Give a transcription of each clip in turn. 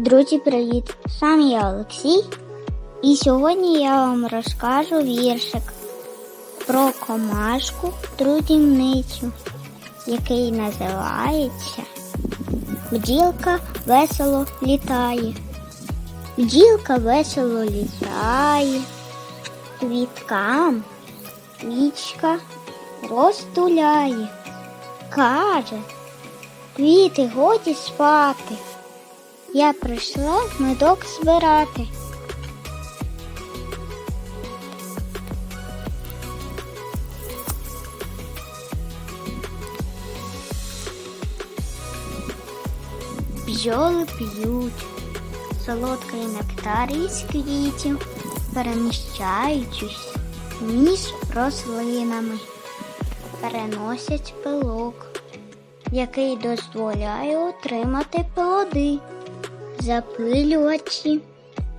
Друзі, привіт! Сам я Олексій, і сьогодні я вам розкажу віршик про комашку трудівницю, який називається Бджілка весело літає. Бджілка весело літає, квіткам квічка розтуляє. Каже, квіти годі спати. Я прийшла медок збирати. Бджоли п'ють, солодкий нектар із квітів, переміщаючись між рослинами, переносять пилок, який дозволяє отримати плоди. Запилювачі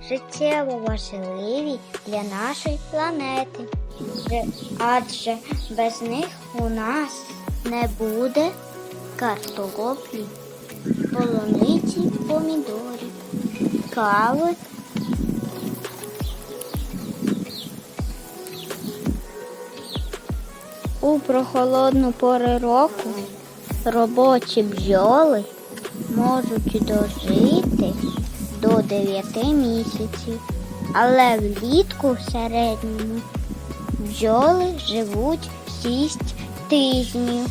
життєво важливі для нашої планети, адже без них у нас не буде картоплі, полуниці, помідорів, кави. У прохолодну пору року робочі бджоли можуть дожити до 9 місяців, але влітку в середньому бджоли живуть 6 тижнів.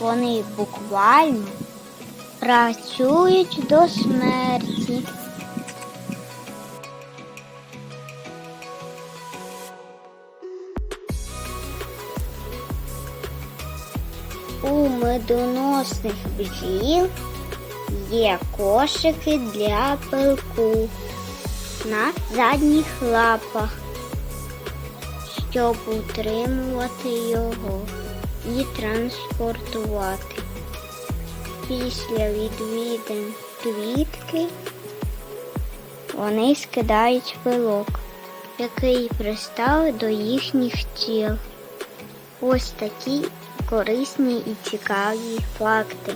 Вони буквально працюють до смерті. У медоносних бджіл є кошики для пилку на задніх лапах, щоб утримувати його і транспортувати. Після відвідин квітки вони скидають пилок, який пристав до їхніх тіл. Ось такі корисні і цікаві факти.